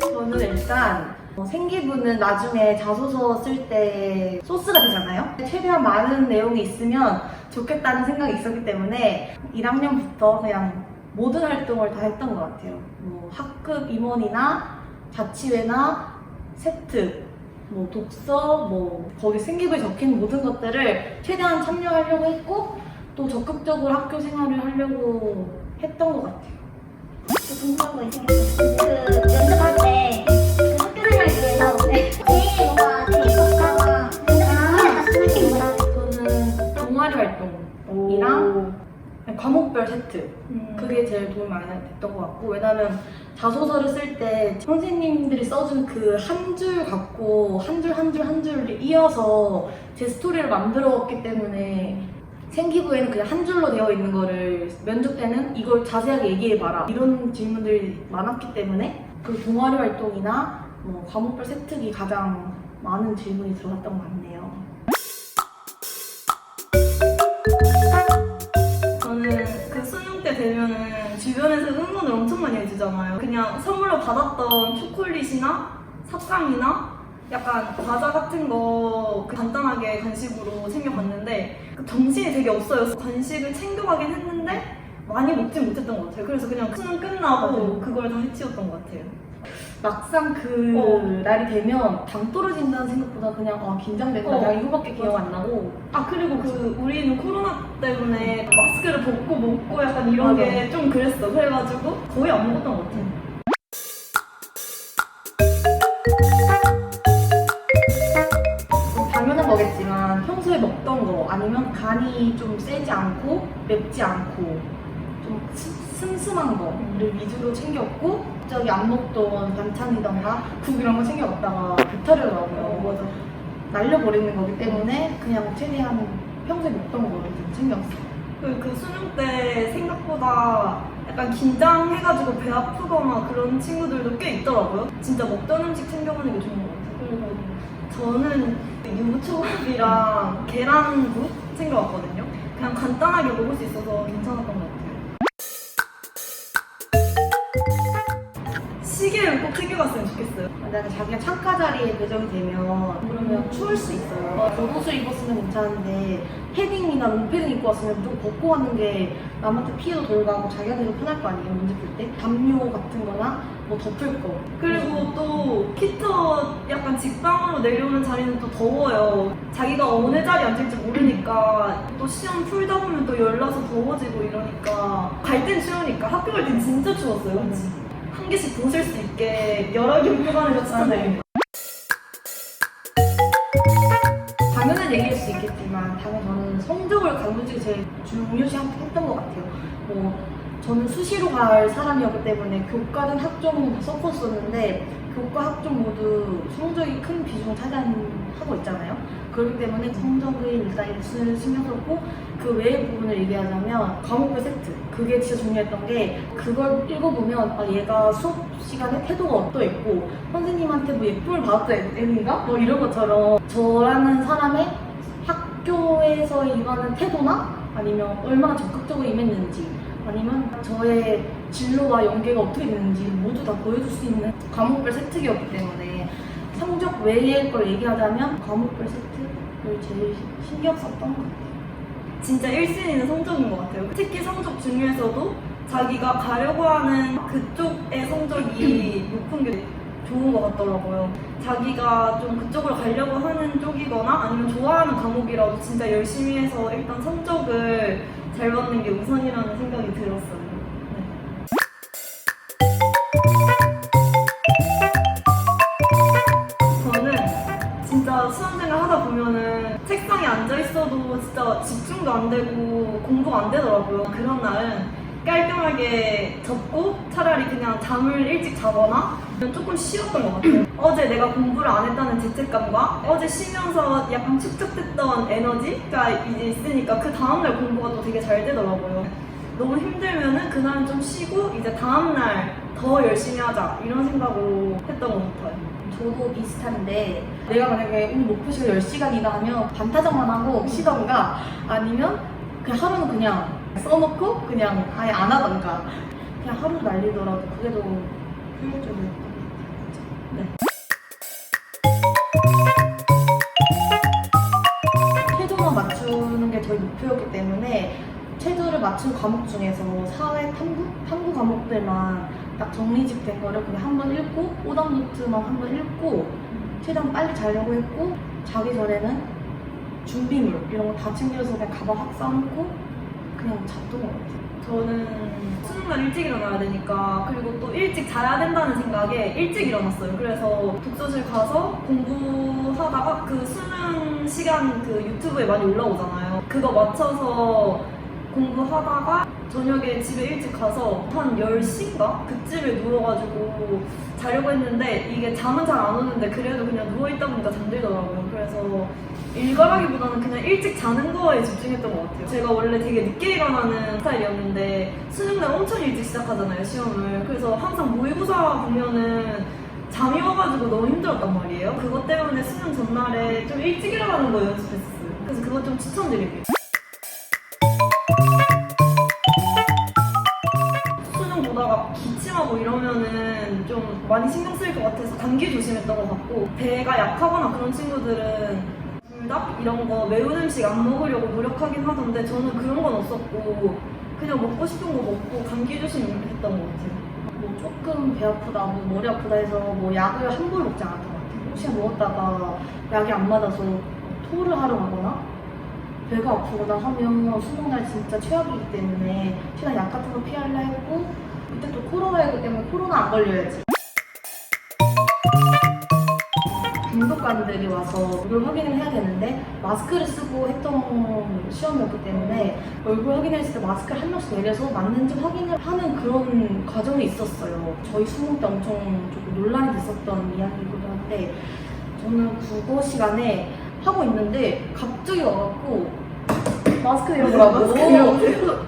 저는 일단 어, 생기부는 나중에 자소서 쓸 때 소스가 되잖아요. 최대한 많은 내용이 있으면 좋겠다는 생각이 있었기 때문에 1학년부터 그냥 모든 활동을 다 했던 것 같아요. 뭐 학급 임원이나 자치회나 세특, 뭐 독서, 뭐 거기 생기부에 적힌 모든 것들을 최대한 참여하려고 했고 또 적극적으로 학교 생활을 하려고 했던 것 같아요. 저 궁금한 거 있어요. 그 연습할 때 학교 생활 중에서 제일 뭔가 재밌었다가 연습하다 싶을 때 뭐가 저는 동아리 활동이랑 과목별 세트 음. 그게 제일 도움이 많이 됐던 것 같고 왜냐면 자소서를 쓸 때 선생님들이 써준 그 한 줄 갖고 한 줄 한 줄 한 줄을 이어서 제 스토리를 만들었기 때문에 생기부에는 그냥 한 줄로 되어 있는 거를 면접 때는 이걸 자세하게 얘기해봐라 이런 질문들이 많았기 때문에 그 동아리 활동이나 뭐 과목별 세특이 가장 많은 질문이 들어갔던 것 같네요. 저는 그 수능 때 되면은 주변에서 응원을 엄청 많이 해주잖아요. 그냥 선물로 받았던 초콜릿이나 삭감이나 약간 과자 같은 거 간단하게 간식으로 챙겨갔는데 그 정신이 되게 없어요. 간식을 챙겨가긴 했는데 많이 먹진 못했던 것 같아요. 그래서 그냥 수능 끝나고 맞아요. 그걸 다 해치웠던 것 같아요. 막상 그 어. 날이 되면 당 떨어진다는 생각보다 그냥 아 긴장된다 어. 그냥 이거밖에 기억 안 나고 아 그리고 그 우리는 코로나 때문에 마스크를 벗고 먹고 약간 이런. 게 좀 그랬어. 그래가지고 거의 안 먹었던 것 같아요. 아니면 간이 좀 세지 않고 맵지 않고 좀 스- 슴슴한 거를 위주로 챙겼고 갑자기 안 먹던 반찬이던가 국 이런 거 챙겨 먹다가 배탈이더라고요 맞아. 날려버리는 거기 때문에 그냥 최대한 평소에 먹던 거를 좀 챙겼어요 그, 그 수능 때 생각보다 약간 긴장해가지고 배 아프거나 그런 친구들도 꽤 있더라고요. 진짜 먹던 음식 챙겨가는 게 좋은 것 같아요. 그리고 저는 유부초밥이랑 계란국 챙겨왔거든요. 그냥 간단하게 먹을 수 있어서 괜찮았던 것 같아요. 시계를 꼭 챙겨갔으면 좋겠어요. 만약에 자기가 창가 자리에 배정이 되면 그러면 추울 수 있어요. 겉옷을 입었으면 괜찮은데 패딩이나 롱패딩 입고 왔으면 무조건 벗고 가는 게 남한테 피해도 덜 가고 자기한테도 편할 거 아니에요 문제 풀 때. 담요 같은 거나 뭐 덮을 거. 그리고 또 피터 약간 직방으로 내려오는 자리는 또 더워요. 자기가 어느 자리에 앉을지 모르니까 또 시험 풀다 보면 또 열나서 더워지고 이러니까 갈 땐 추우니까 학교 갈 땐 진짜 추웠어요. 그치? 한 개씩 벗을 수 있게 여러 개 입고 가는 거 추천드립니다. 당연한 얘기일 수 있겠지만 당연히 저는 성적을 강조직이 제일 중요시 했던 것 같아요. 뭐 저는 수시로 갈 사람이었기 때문에 교과든 학종은 다 섞었었는데 교과 학종 모두 성적이 큰 비중을 차지하고 있잖아요. 그렇기 때문에 성적을 일단 일순을 신경 썼고 그 외의 부분을 얘기하자면 과목별 세트 그게 진짜 중요했던 게 그걸 읽어보면 아 얘가 수업 시간에 태도가 어떠했고 선생님한테 뭐 예쁨을 받았던 애인가? 뭐 이런 것처럼 저라는 사람의 학교에서 임하는 태도나 아니면 얼마나 적극적으로 임했는지 아니면 저의 진로와 연계가 어떻게 되는지 모두 다 보여줄 수 있는 과목별 세트이었기 때문에 성적 외의 걸 얘기하자면 과목별 세트를 제일 신경 썼던 것 같아요. 진짜 1순위는 성적인 것 같아요. 특히 성적 중에서도 자기가 가려고 하는 그쪽의 성적이 높은 게 좋은 것 같더라고요. 자기가 좀 그쪽으로 가려고 하는 쪽이거나 아니면 좋아하는 과목이라도 진짜 열심히 해서 일단 성적을 잘 받는 게 우선이라는 생각이 들었어요. 네. 저는 진짜 수험생활 하다 보면은 책상에 앉아 있어도 진짜 집중도 안 되고 공부가 안 되더라고요. 그런 날은 깔끔하게 접고 차라리 그냥 잠을 일찍 자거나 조금 쉬었던 것 같아요. 어제 내가 공부를 안 했다는 죄책감과 어제 쉬면서 약간 축적됐던 에너지가 이제 있으니까 그 다음날 공부가 또 되게 잘 되더라고요. 너무 힘들면은 그날은 좀 쉬고 이제 다음날 더 열심히 하자 이런 생각으로 했던 것 같아요. 저도 비슷한데 내가 만약에 오늘 목표시간 10시간이다 하면 반타작만 하고 쉬던가 아니면 그냥 하루는 그냥 써놓고 그냥 아예 안 하던가 그냥 하루 날리더라도 그게 더 같아요. 네. 최도만 맞추는 게 저희 목표였기 때문에 최도를 맞춘 과목 중에서 사회 탐구? 탐구 과목들만 딱 정리집된 거를 그냥 한 번 읽고 오답 노트만 한 번 읽고 최대한 빨리 자려고 했고 자기 전에는 준비물 이런 거 다 챙겨서 그냥 가방 확 싸놓고 그냥 잤던 것 같아요. 저는 수능 날 일찍 일어나야 되니까 그리고 또 일찍 자야 된다는 생각에 일찍 일어났어요. 그래서 독서실 가서 공부하다가 그 수능 시간 그 유튜브에 많이 올라오잖아요. 그거 맞춰서 공부하다가 저녁에 집에 일찍 가서 한 10시인가? 그쯤에 누워가지고 자려고 했는데 이게 잠은 잘 안 오는데 그래도 그냥 누워있다 보니까 잠들더라고요. 그래서 일과라기보다는 그냥 일찍 자는 거에 집중했던 것 같아요. 제가 원래 되게 늦게 일어나는 스타일이었는데 수능 날 엄청 일찍 시작하잖아요, 시험을. 그래서 항상 모의고사 보면은 잠이 와가지고 너무 힘들었단 말이에요. 그것 때문에 수능 전날에 좀 일찍 일어나는 거 연습했어요. 그래서 그거 좀 추천드릴게요. 수능 보다가 기침하고 이러면은 좀 많이 신경 쓰일 것 같아서 감기 조심했던 것 같고 배가 약하거나 그런 친구들은 불닭 이런 거 매운 음식 안 먹으려고 노력하긴 하던데 저는 그런 건 없었고 그냥 먹고 싶은 거 먹고 감기 조심 했던 것 같아요. 뭐 조금 배 아프다, 뭐 머리 아프다 해서 뭐 약을 함부로 먹지 않았던 것 같아요. 혹시 먹었다가 약이 안 맞아서 토를 하러 가거나 배가 아프거나 하면 수능날 진짜 최악이기 때문에 최대한 약 같은 거 피하려 했고 그때 또 코로나이기 때문에 코로나 안 걸려야지. 감독관들이 와서 얼굴 확인을 해야 되는데 마스크를 쓰고 했던 시험이었기 때문에 얼굴 확인했을 때 마스크를 한 명씩 내려서 맞는지 확인을 하는 그런 과정이 있었어요. 저희 수능 때 엄청 조금 논란이 됐었던 이야기이기도 한데 저는 국어 시간에 하고 있는데 갑자기 와갖고 마스크 내려보라고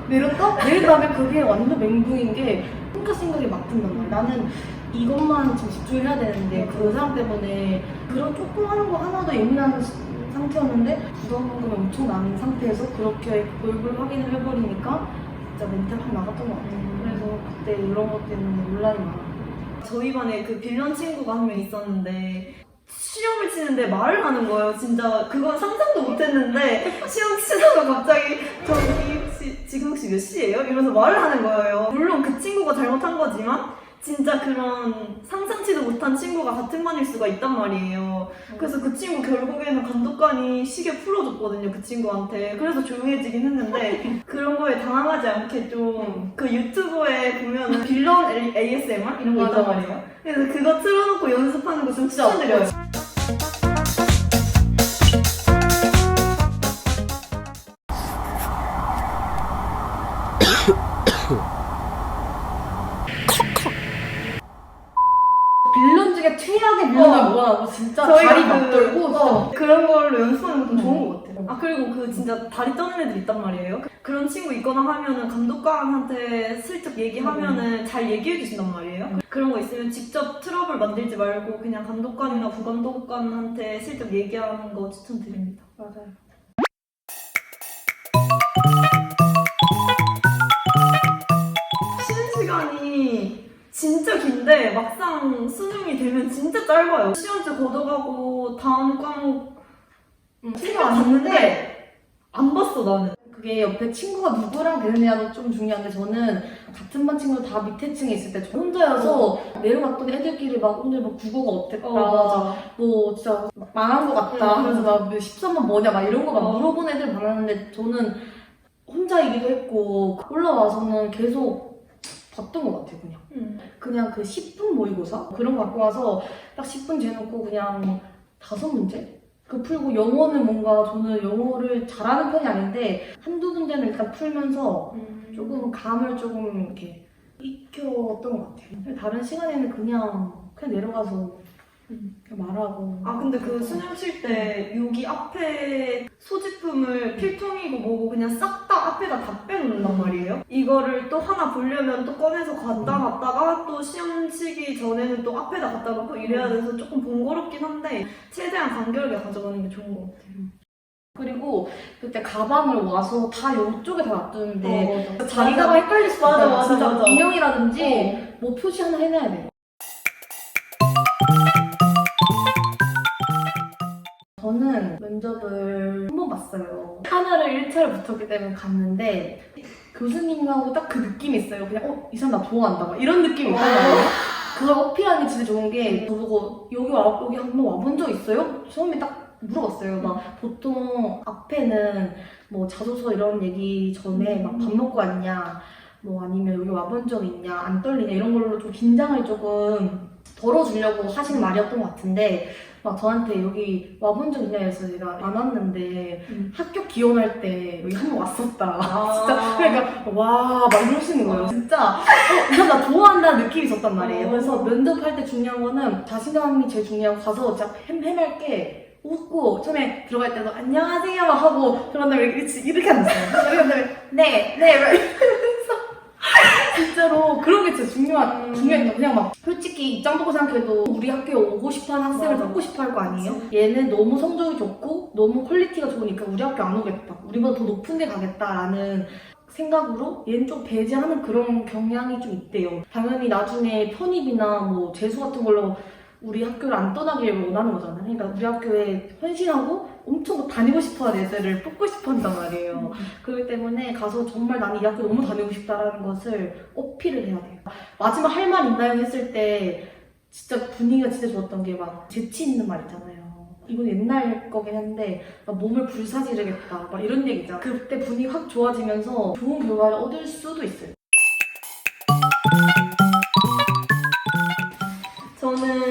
내렸다? 내린 다음에 그게 완전 멘붕인 게 혼자 생각이 막 든단 말이야. 나는 이것만 지금 집중해야 되는데 그 사람 때문에 그런 하는 거 하나도 예민한 시- 상태였는데 부담감이 엄청 나는 상태에서 그렇게 얼굴 확인을 해버리니까 진짜 멘탈 확 나갔던 것 같아요. 그래서 그때 이런 것 때문에 논란이 많았고 저희 반에 그 빌런 친구가 한 명 있었는데 시험을 치는데 말을 하는 거예요. 진짜 그건 상상도 못했는데 시험 치다가 갑자기 저기 혹시 지금 혹시 몇 시예요? 이러면서 말을 하는 거예요. 물론 그 친구가 잘못한 거지만 진짜 그런 상상치도 못한 친구가 같은 반일 수가 있단 말이에요. 그래서 그 친구 결국에는 감독관이 시계 풀어줬거든요. 그 친구한테. 그래서 조용해지긴 했는데 그런 거에 당황하지 않게 좀 그 유튜브에 보면은 빌런 ASMR 이런 거 있단 말이에요. 그래서 그거 틀어놓고 연습하는 거좀 진짜 추천드려요. 어. 뭐라고 진짜 다리 그- 막 떨고 어, 그런 걸로 연습하는 거좀 음. 좋은 것 같아요. 아 그리고 그 진짜 다리 떠는 애들 있단 말이에요. 그런 친구 있거나 하면은 감독관한테 슬쩍 얘기하면은 잘 얘기해 주신단 말이에요. 그런 거 있으면 직접 트러블 만들지 말고 그냥 감독관이나 부감독관한테 슬쩍 얘기하는 거 추천드립니다. 맞아요. 진짜 긴데 막상 수능이 되면 진짜 짧아요. 시험지 걷어가고 다음 과목 음, 책을 책을 왔는데 봤는데 안 봤어 나는. 그게 옆에 친구가 누구랑 되느냐도 좀 중요한데 저는 같은 반 친구 다 밑에 층에 있을 때 저 혼자여서 내려갔더니 애들끼리 막 오늘 막 국어가 어땠다 맞아. 뭐 진짜 막 망한 것 같다 음. 그래서 막 13번 뭐냐 막 이런 거막 어. 물어본 애들 많았는데 저는 혼자이기도 했고 올라와서는 계속 봤던 것 같아요 그냥 음. 그냥 그 10분 모의고사 그런 거 갖고 와서 딱 10분 재놓고 그냥 다섯 문제? 그 풀고 영어는 뭔가 저는 영어를 잘하는 편이 아닌데 한두 문제는 일단 풀면서 음. 조금 감을 조금 이렇게 익혔던 것 같아요. 다른 시간에는 그냥 그냥 내려가서 음. 말하고 아 근데 그 수능 칠 때 여기 앞에 소지품을 필통이고 뭐고 그냥 싹 다 앞에다 다 빼놓는단 말이에요. 이거를 또 하나 보려면 또 꺼내서 갖다 놨다가 또 시험 치기 전에는 또 앞에다 갖다 놓고 이래야 돼서 조금 번거롭긴 한데 최대한 간결하게 가져가는 게 좋은 것 같아요. 그리고 그때 가방을 와서 다 이쪽에 다 놔두는데 맞아. 자기가 헷갈릴 수 맞아. 맞아, 맞아. 인형이라든지 뭐 표시 하나 해놔야 돼. 저는 면접을 한 번 봤어요. 하나를 1차를 붙었기 때문에 갔는데 교수님하고 딱 그 느낌이 있어요. 그냥 어? 이 사람 나 좋아한다. 막 이런 느낌이 말이에요. 그걸 어필하는 게 진짜 좋은 게 저보고 여기 와 여기 한 번 와본 적 있어요? 처음에 딱 물어봤어요. 막 보통 앞에는 뭐 자소서 이런 얘기 전에 막 밥 먹고 왔냐, 뭐 아니면 여기 와본 적 있냐, 안 떨리냐 이런 걸로 좀 긴장을 조금 덜어주려고 하신 말이었던 것 같은데 막 저한테 여기 와본 적 있냐 해서 제가 안 왔는데 음. 학교 기원할 때 여기 한 번 왔었다. 아. 진짜 그러니까 와막 이러시는 거예요. 진짜 어, 이 사람 나 좋아한다는 느낌이 있었단 말이에요. 어. 그래서 면접할 때 중요한 거는 자신감이 제일 중요하고 가서 진짜 햄햄할게 웃고 처음에 들어갈 때도 안녕하세요 하고 그런 다음에 이렇게, 이렇게 앉았어요. 한 다음에 네네 막 이러면서 게 진짜 중요한 음. 중요했다. 그냥 막 솔직히 입장 보고 생각해도 우리 학교에 오고 싶어하는 학생을 맞아. 받고 싶어할 거 아니에요? 얘는 너무 성적이 좋고 너무 퀄리티가 좋으니까 우리 학교 안 오겠다. 우리보다 더 높은 데 가겠다라는 생각으로 얘는 좀 배제하는 그런 경향이 좀 있대요. 당연히 나중에 편입이나 뭐 재수 같은 걸로 우리 학교를 안 떠나길 원하는 거잖아요. 그러니까 우리 학교에 헌신하고 엄청 다니고 싶어하는 애들을 뽑고 싶어 한단 말이에요. 그렇기 때문에 가서 정말 나는 이 학교 너무 다니고 싶다라는 것을 어필을 해야 돼요. 마지막 할 말 있나요? 했을 때 진짜 분위기가 진짜 좋았던 게 막 재치 있는 말 있잖아요. 이건 옛날 거긴 한데 나 몸을 불사지르겠다 막 이런 얘기 있잖아. 그때 분위기 확 좋아지면서 좋은 결과를 얻을 수도 있어요. 저는 그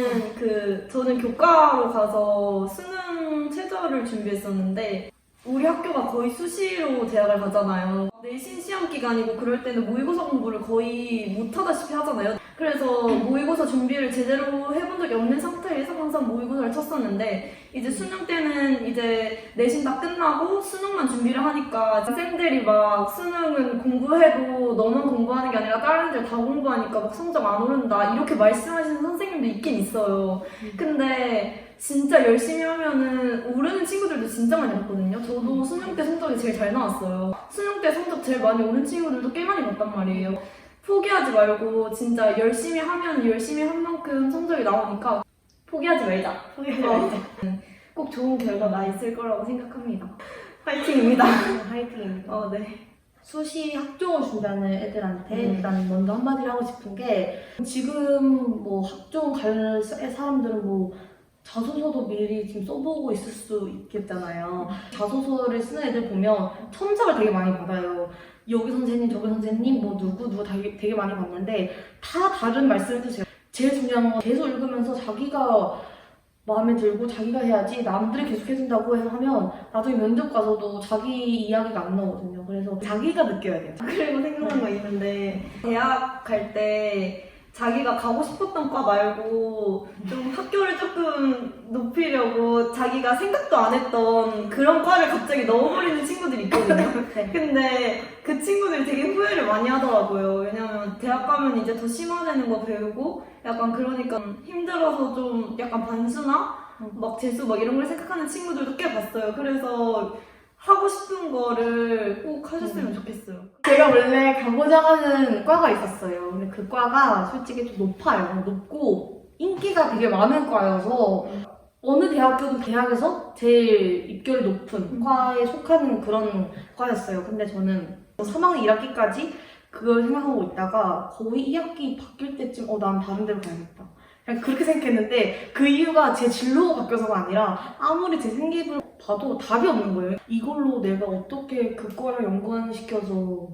저는 교과로 가서 수능 최저를 준비했었는데 우리 학교가 거의 수시로 대학을 가잖아요. 내신 시험 기간이고 그럴 때는 모의고사 공부를 거의 못하다시피 하잖아요. 그래서 모의고사 준비를 제대로 해본 적이 없는 상태에서 항상 모의고사를 쳤었는데 이제 수능 때는 이제 내신 다 끝나고 수능만 준비를 하니까 쌤들이 막 수능은 공부해도 너만 공부하는 게 아니라 다른 애들 다 공부하니까 막 성적 안 오른다 이렇게 말씀하시는 선생님도 있긴 있어요. 근데 진짜 열심히 하면은 오르는 친구들도 진짜 많이 봤거든요. 저도 수능 때 성적이 제일 잘 나왔어요. 수능 때 성적 제일 많이 오른 친구들도 꽤 많이 봤단 말이에요. 포기하지 말고 진짜 열심히 하면 열심히 한 만큼 성적이 나오니까 포기하지 말자. 포기하지 어. 말자. 꼭 좋은 결과가 있을 거라고 생각합니다. 화이팅입니다. 화이팅입니다. 어, 네. 수시 학종을 준비하는 애들한테 음. 일단 먼저 한마디를 하고 싶은 게 지금 뭐 학종 갈 사- 사람들은 뭐 자소서도 미리 지금 써보고 있을 수 있겠잖아요. 자소서를 쓰는 애들 보면 첨삭을 되게 많이 받아요. 여기 선생님, 저기 선생님, 뭐 누구, 누구 되게, 되게 많이 받는데 다 다른 말씀을 해주세요. 제일 중요한 건 계속 읽으면서 자기가 마음에 들고 자기가 해야지 남들이 계속 해준다고 하면 나중에 면접 가서도 자기 이야기가 안 나오거든요. 그래서 자기가 느껴야 돼요. 그리고 생각난 거 있는데 대학 갈 때 자기가 가고 싶었던 과 말고 좀 학교를 조금 높이려고 자기가 생각도 안 했던 그런 과를 갑자기 넣어버리는 친구들이 있거든요. 네. 근데 그 친구들이 되게 후회를 많이 하더라고요. 왜냐면 대학 가면 이제 더 심화되는 거 배우고 약간 그러니까 힘들어서 좀 약간 반수나 막 재수 막 이런 걸 생각하는 친구들도 꽤 봤어요. 그래서 하고 싶은 거를 꼭 하셨으면 좋겠어요. 제가 원래 가고자 하는 과가 있었어요. 근데 그 과가 솔직히 좀 높아요. 높고 인기가 되게 많은 과여서 어느 대학교든 대학에서 제일 입결이 높은 과에 속하는 그런 과였어요. 근데 저는 3학년 1학기까지 그걸 생각하고 있다가 거의 2학기 바뀔 때쯤 어, 난 다른 데로 가야겠다. 그냥 그렇게 생각했는데 그 이유가 제 진로가 바뀌어서가 아니라 아무리 제 생기를 봐도 답이 없는 거예요. 이걸로 내가 어떻게 그 과를 연관시켜서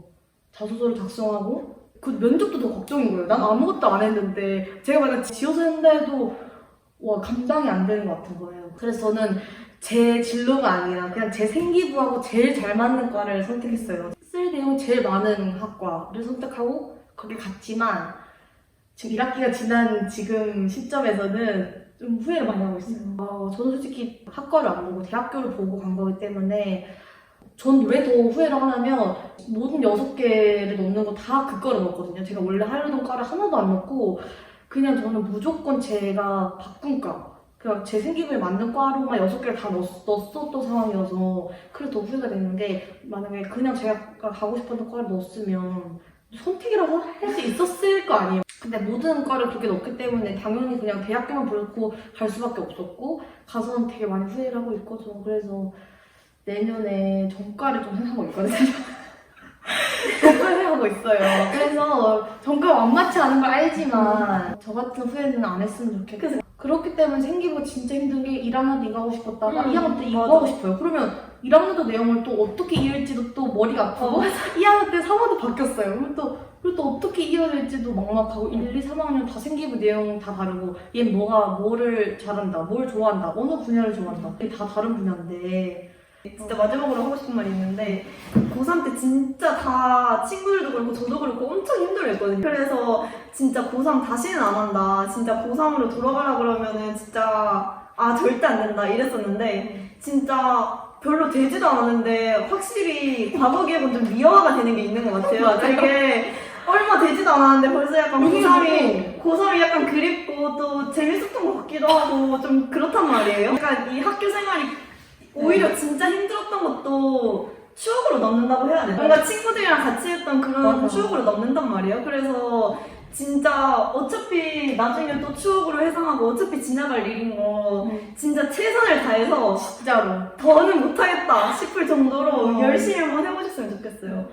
자소서를 작성하고 그 면접도 더 걱정인 거예요. 난 아무것도 안 했는데 제가 만약 지어서 한다 해도 와 감당이 안 되는 것 같은 거예요. 그래서 저는 제 진로가 아니라 그냥 제 생기부하고 제일 잘 맞는 과를 선택했어요. 쓸 내용 제일 많은 학과를 선택하고 거기 갔지만 지금 1학기가 지난 지금 시점에서는 좀 후회를 많이 하고 있어요. 아, 저는 솔직히 학과를 안 보고 대학교를 보고 간 거기 때문에 전 왜 더 후회를 하냐면 모든 여섯 개를 넣는 거 다 그 과를 넣었거든요. 제가 원래 하려던 과를 하나도 안 넣고 그냥 저는 무조건 제가 바꾼 과 그냥 제 생기부에 맞는 과로만 여섯 개를 다 넣, 넣었었던 상황이어서 그래서 더 후회가 되는 게 만약에 그냥 제가 가고 싶었던 과를 넣었으면 선택이라고 할 수 있었을 거 아니에요. 근데 모든 과를 그렇게 넣기 때문에 당연히 그냥 대학교만 보고 갈 수밖에 없었고 가서는 되게 많이 후회를 하고 있거든요. 그래서 내년에 전과를 좀 생각하고 있거든요. 전과를 생각하고 있어요. 그래서 전과 완마치 않은 걸 알지만 저 같은 후회는 안 했으면 좋겠고 그렇기 때문에 생기고 진짜 힘든 게 1학년 때 이거 하고 싶었다가 음, 2학년 때 이거 맞아. 하고 싶어요. 그러면 1학년도 내용을 또 어떻게 이을지도 또 머리가 아프고 2학년 때 3화도 바뀌었어요. 그리고 또, 또 어떻게 이어야 될지도 막막하고 1, 2, 3학년 다 생기부 내용 다 다르고 얘는 뭐가 뭐를 잘한다, 뭘 좋아한다, 어느 분야를 좋아한다 이게 다 다른 분야인데 진짜 마지막으로 하고 싶은 말이 있는데 고3 때 진짜 다 친구들도 그렇고 저도 그렇고 엄청 힘들어했거든요. 그래서 진짜 고3 다시는 안 한다. 진짜 고3으로 돌아가라 그러면은 진짜 아 절대 안 된다 이랬었는데 진짜 별로 되지도 않았는데 확실히 과거 기억은 좀 미화가 되는 게 있는 것 같아요. 되게 얼마 되지도 않았는데 벌써 약간 여기 고3이 고3이 약간 그립고 또 재밌었던 것 같기도 하고 좀 그렇단 말이에요. 약간 이 학교 생활이 오히려 진짜 힘들었던 것도 추억으로 남는다고 해야 되나? 뭔가 친구들이랑 같이 했던 그런 맞아. 추억으로 남는단 말이에요. 그래서 진짜 어차피 나중에 또 추억으로 회상하고 어차피 지나갈 일인 거 음. 진짜 최선을 다해서 진짜로 더는 못하겠다 싶을 정도로 어. 열심히 한번 해보셨으면 좋겠어요.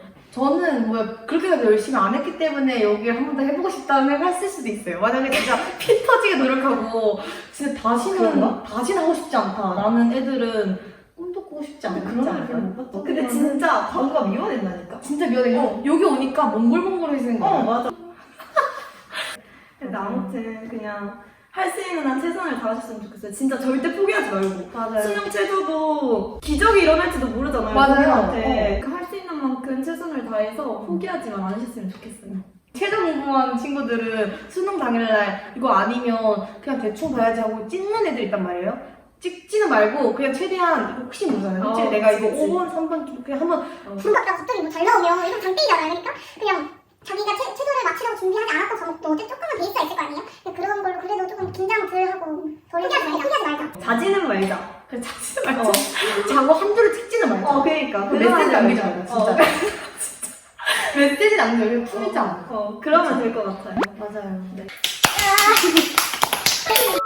저는 뭐 그렇게까지 열심히 안 했기 때문에 여기를 한번 더 해보고 싶다는 생각을 했을 수도 있어요. 만약에 진짜 피 터지게 노력하고 진짜 다시는 그런가? 다시는 하고 싶지 않다라는 애들은 꿈도 꾸고 싶지 않지 그런 걸 별로 않을까요? 못 봤죠. 근데 진짜 과거가 미워된다니까. 진짜 미안해. 어. 여기 오니까 몽글몽글해지는 어 거야. 맞아. 근데 아무튼 그냥 할 수 있는 한 최선을 다하셨으면 좋겠어요. 진짜 절대 포기하지 말고. 맞아요. 수능 최저도 기적이 일어날지도 모르잖아요. 맞아요. 할 수 있는 만큼 최선을 다해서 포기하지만 않으셨으면 좋겠어요. 최저 공부한 친구들은 수능 당일날 이거 아니면 그냥 대충 봐야지 하고 찍는 애들 있단 말이에요. 찍지는 말고 그냥 최대한 이거 혹시 모르잖아요. 어, 내가 이거 그치, 그치. 5번, 3번 그냥 한번 중학교가 갑자기 뭐 잘 나오면 이건 장땡이잖아요. 그러니까 그냥 자기가 최, 최선을 맞추려고 준비하지 않았던 과목도 어쨌든 조금은 베이스가 있을 거 아니에요? 그런 걸로 그래도 조금 긴장 덜 하고 포기하지 말자. 포기하지 말자. 자지는 말자. 자지는 말자. 자고 한두를 찍지는 말자. 어, 그러니까. 그 메시지 남기지 말자. 진짜. 메시지 남기지 말고 풀자. 어, 어, 그러면 될 것 같아요. 맞아요. 네. 아.